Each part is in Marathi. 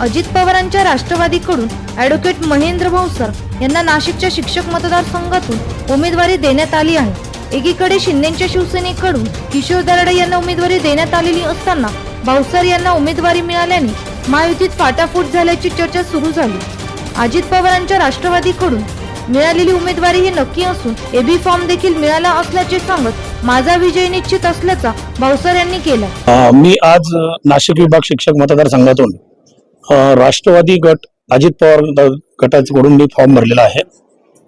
अजित पवारांच्या राष्ट्रवादीकडून ॲडव्होकेट महेंद्र भाऊसर यांना नाशिकच्या शिक्षक मतदारसंघातून उमेदवारी देण्यात आली आहे. एकीकडे शिंदेच्या शिवसेनेकडून किशोर दराडे यांना उमेदवारी देण्यात आलेली असताना भाऊसर यांना उमेदवारी मिळाल्याने महायुतीत फाटाफूट झाल्याची चर्चा सुरू झाली. अजित पवारांच्या राष्ट्रवादीकडून मिळालेली उमेदवारी ही नक्की असून एबी फॉर्म देखील मिळाला असल्याचे सांगत माझा विजय निश्चित असल्याचा भाऊसर यांनी केला. मी आज नाशिक विभाग शिक्षक मतदारसंघातून राष्ट्रवादी गट अजित पवार द- गटाकडून मी फॉर्म भरलेला आहे.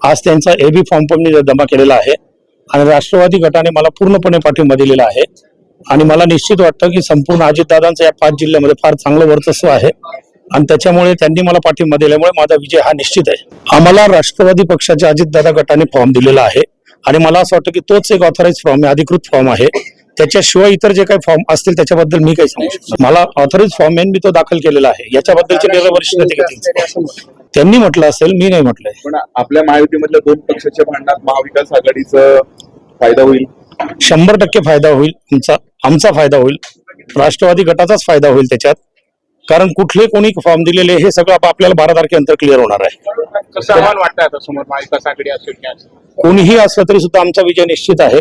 आज त्यांचा ए बी फॉर्म पण मी जमा केलेला आहे. आणि राष्ट्रवादी गटाने मला पूर्णपणे पाठिंबा दिलेला आहे. आणि मला निश्चित वाटतं की संपूर्ण अजितदादांचं या पाच जिल्ह्यामध्ये फार चांगलं वर्चस्व आहे. आणि त्याच्यामुळे त्यांनी मला पाठिंबा दिल्यामुळे माझा विजय हा निश्चित आहे. आम्हाला राष्ट्रवादी पक्षाच्या अजितदादा गटाने फॉर्म दिलेला आहे. आणि मला असं वाटतं की तोच एक ऑथराईज फॉर्म आहे अधिकृत फॉर्म आहे. त्याच्याशिवाय इतर जे काही फॉर्म असतील त्याच्याबद्दल मी काही सांगू शकतो मला ऑथराईज फॉर्म आहे मी तो दाखल केलेला आहे. याच्याबद्दलचे निर्णय वरिष्ठ नेते घेतील. त्यांनी म्हटलं असेल मी नाही म्हटलंय. पण आपल्या महायुतीमधल्या दोन पक्षाच्या भांडणात महाविकास आघाडीचा फायदा होईल? शंभर टक्के फायदा होईल. आमचा आमचा फायदा होईल. राष्ट्रवादी गटाचाच फायदा होईल त्याच्यात. कारण कुठले कोणी फॉर्म दिलेले हे सगळं आप- आपल्याला बारा तारखेनंतर क्लिअर होणार आहे. कोणीही असलं तरी सुद्धा आमचा विजय निश्चित आहे.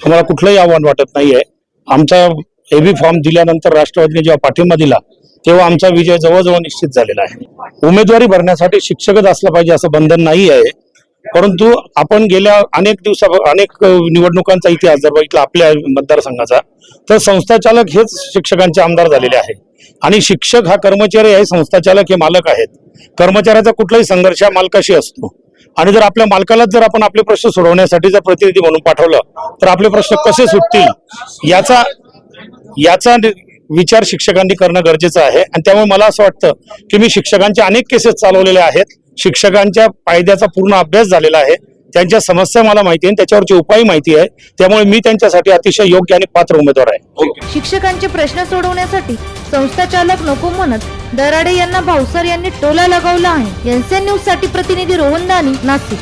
आम्हाला कुठलंही आव्हान वाटत नाहीये. आमचा एबी फॉर्म दिल्यानंतर राष्ट्रवादीने जेव्हा पाठिंबा दिला तेव्हा आमचा विजय जवळजवळ निश्चित झालेला आहे. उमेदवारी भरण्यासाठी शिक्षकच असलं पाहिजे असं बंधन नाही आहे परंतु आपण गेल्या अनेक दिवसा अनेक निवडणुकांचा इतिहास जर बघितला आपल्या मतदारसंघाचा तर संस्थाचालक हेच शिक्षकांचे आमदार झालेले आहे आणि शिक्षक हा कर्मचारी आहे संस्थाचालक हे मालक आहेत. कर्मचाऱ्याचा कुठलाही संघर्ष हा मालकाशी असतो. आणि जर आपल्या मालकालाच जर आपण आपले प्रश्न सोडवण्यासाठी जर प्रतिनिधी म्हणून पाठवलं तर आपले प्रश्न कसे सुटतील? याचा याचा विचार शिक्षकांनी करणं गरजेचं आहे. आणि त्यामुळे मला असं वाटतं की मी शिक्षकांचे अनेक केसेस चालवलेले आहेत. शिक्षकांच्या फायद्याचा पूर्ण अभ्यास झालेला आहे. त्यांच्या समस्या मला माहिती आहे आणि त्याच्यावरचे उपाय माहिती आहे. त्यामुळे मी त्यांच्यासाठी अतिशय योग्य आणि पात्र उमेदवार आहे. शिक्षकांचे प्रश्न सोडवण्यासाठी संस्थाचालक नको म्हणत दराडे यांना भाऊसर यांनी टोला लगावला आहे. एनसीएन न्यूजसाठी प्रतिनिधी रोहन दानी नाशिक.